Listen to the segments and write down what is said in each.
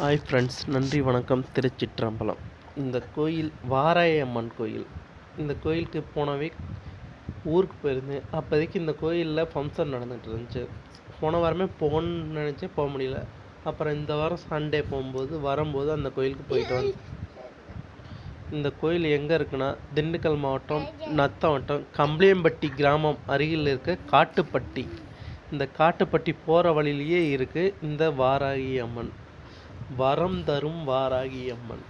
Hi friends நன்றி வணக்கம். திருச்சிற்றம்பலம். இந்த கோயில் வாராயம்மன் கோயில். இந்த கோயிலுக்கு போன வீக் ஊருக்கு போயிருந்தேன். அப்போதைக்கு இந்த கோயிலில் ஃபங்க்ஷன் நடந்துகிட்டு இருந்துச்சு. போன வாரமே போகணுன்னு நினச்சே போக முடியல. அப்புறம் இந்த வாரம் சண்டே போகும்போது வரும்போது அந்த கோயிலுக்கு போயிட்டு வந்தேன் இந்த கோயில் எங்கே இருக்குன்னா திண்டுக்கல் மாவட்டம் நத்தவட்டம் கம்பளியம்பட்டி கிராமம் அருகில் இருக்க காட்டுப்பட்டி. இந்த காட்டுப்பட்டி போகிற வழியிலேயே இருக்குது இந்த வாராகி அம்மன். வரம் தரும் வாராகி அம்மன்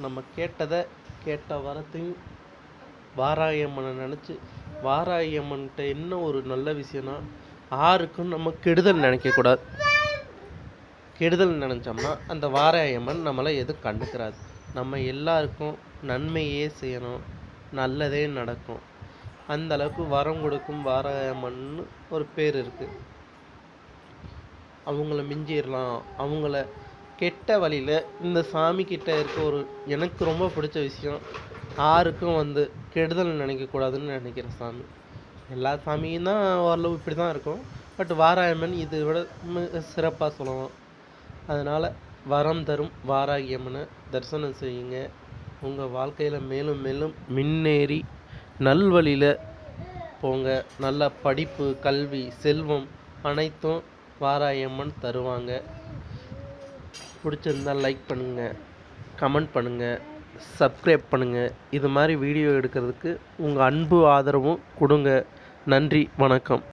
நம்ம கேட்டதை கேட்ட வரத்தையும் வாராகி அம்மனை நினச்சி வாராகி அம்மன்கிட்ட என்ன ஒரு நல்ல விஷயம்னா யாருக்கும் நம்ம கெடுதல் நினைக்கக்கூடாது கெடுதல் நினச்சோம்னா அந்த வாராகி அம்மன் நம்மளை எதுவும் கண்டுக்கிறாது. நம்ம எல்லாருக்கும் நன்மையே செய்யணும் நல்லதே நடக்கும். அந்த அளவுக்கு வரம் கொடுக்கும் வாராகி அம்மன்னு ஒரு பேர் இருக்குது அவங்கள மிஞ்சிடலாம் அவங்கள கெட்ட வழியில் இந்த சாமி கிட்ட இருக்க ஒரு எனக்கு ரொம்ப பிடிச்ச விஷயம் யாருக்கும் வந்து கெடுதல் நினைக்கக்கூடாதுன்னு நினைக்கிற சாமி. எல்லா சாமியும் தான் ஓரளவு இப்படி தான் இருக்கும். பட் வாராயம்மன் இதை விட மிக சிறப்பாக சொல்லலாம். அதனால் வரம் தரும் வாராகியம்மனை தரிசனம் செய்யுங்க. உங்கள் வாழ்க்கையில் மேலும் மேலும் முன்னேறி நல்வழியில் போங்க. நல்ல படிப்பு கல்வி செல்வம் அனைத்தும் வாராயம்மன் தருவாங்க. பிடிச்சிருந்தால் லைக் பண்ணுங்கள் கமெண்ட் பண்ணுங்கள் சப்ஸ்கிரைப் பண்ணுங்கள் இது மாதிரி வீடியோ எடுக்கிறதுக்கு உங்கள் அன்பு ஆதரவும் கொடுங்க. நன்றி வணக்கம்.